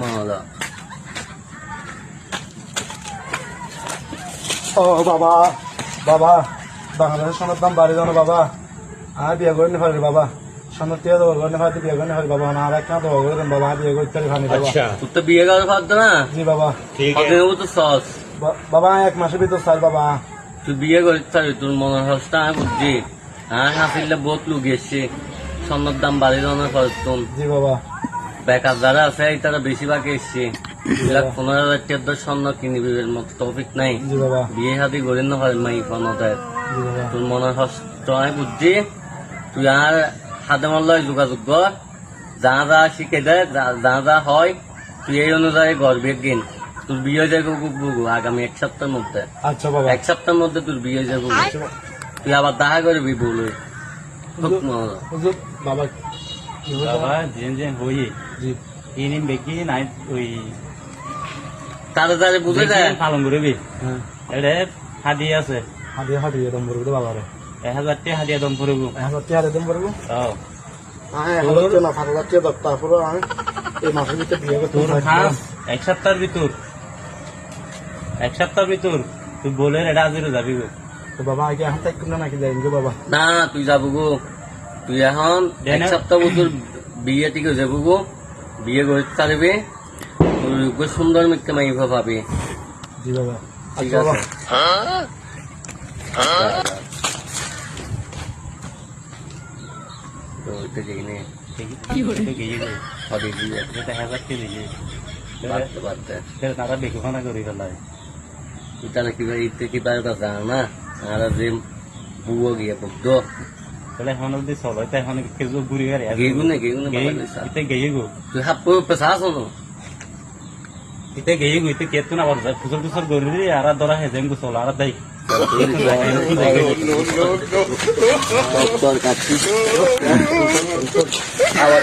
মাওলা ও বাবা বাবা বাংলাদেশের সোনার দাম বাড়ি জানো বাবা। আমি বিয়ে করে নি পারি বাবা। সোনার টিয়া দেবো করে পারি বিয়ে করে পারি বাবা। না আর একটা দেবো করে দেন বাবা বিয়ে করতে পারি বাবা। আচ্ছা। তো বিয়ে পারতো না? জি বাবা। ঠিক আছে। তো সস। বাবা এক মাসের ভিতর চাই বাবা। তুই বিয়ে করতে পারবি তোর মনের হস্তা আমি বুঝছি। হ্যাঁ হাসিলে বহুত লোক এসছে স্বর্ণের দাম বাড়ি ধরনের খরচ জি বাবা। বেকার যারা আছে তারা বেশিরভাগ এসছে। পনেরো হাজার দর স্বর্ণ কিনবি এর মতো টপিক নাই। জি বাবা। বিয়ে হাতি করেন না হয় মাই ফোনতে। তোর মনের হস্ত আমি বুঝছি। তুই আর হাতে মারলয় যোগাযোগ কর। যা যা শিখে দেয় যা- যা হয় তুই এই অনুযায়ী গর্বের দিন তোর বিয়ে হয়ে যাবে আগামী এক সপ্তাহের মধ্যে। আচ্ছা বাবা। এক সপ্তাহের মধ্যে তোর বিয়ে হয়ে যাবে তুই আবার দেখা করবি বলে। হুজুর বাবা যেন যেন হই জি। ইনি বেকি নাই ওই তারে তারে বুঝে যায়। পালন করবি হ্যাঁ। এটা হাদিয়ে আছে। হাদিয়ে হাদিয়ে দম পড়বে বাবা রে এক হাজার টাকা হাদিয়া দম পড়ব এক হাজার টিয়া দম পড়ব ও এক ভিতরে সপ্তাহের ভিতর। এক সপ্তাহের ভিতর। তুই বলে এটা আজিরে যাবি গো। তো বাবা আগে এখন থাকতো না নাকি যাই গো বাবা? না তুই যাব গো। তুই এখন এক। সপ্তাহ তোর বিয়ে থেকে যাব গো। বিয়ে করতে গো সুন্দর মিথ্যে মাইফা পাবি। জি বাবা। ঠিক আছে? তো ওইটা যাই নে। এটা বাড়তে বাড়তে। তারা দেখো খানা ফেলায়। তাহলে কি ভাই ইতে কি পারে জানা না? আর যে বুয়ো গিয়ে বুঝতো তাহলে এখন অব্দি চলো এখন কেজো ঘুরি গাড়ি গেগুনে গেগুনে ইতে গেয়ে গো তুই হাত পরে পেশা শোনো ইতে গেয়ে গো ইতে কেতু না বাদ ফুসল টুসল গরি আর ধরা হেজেম গো চলো আর দাই। আবার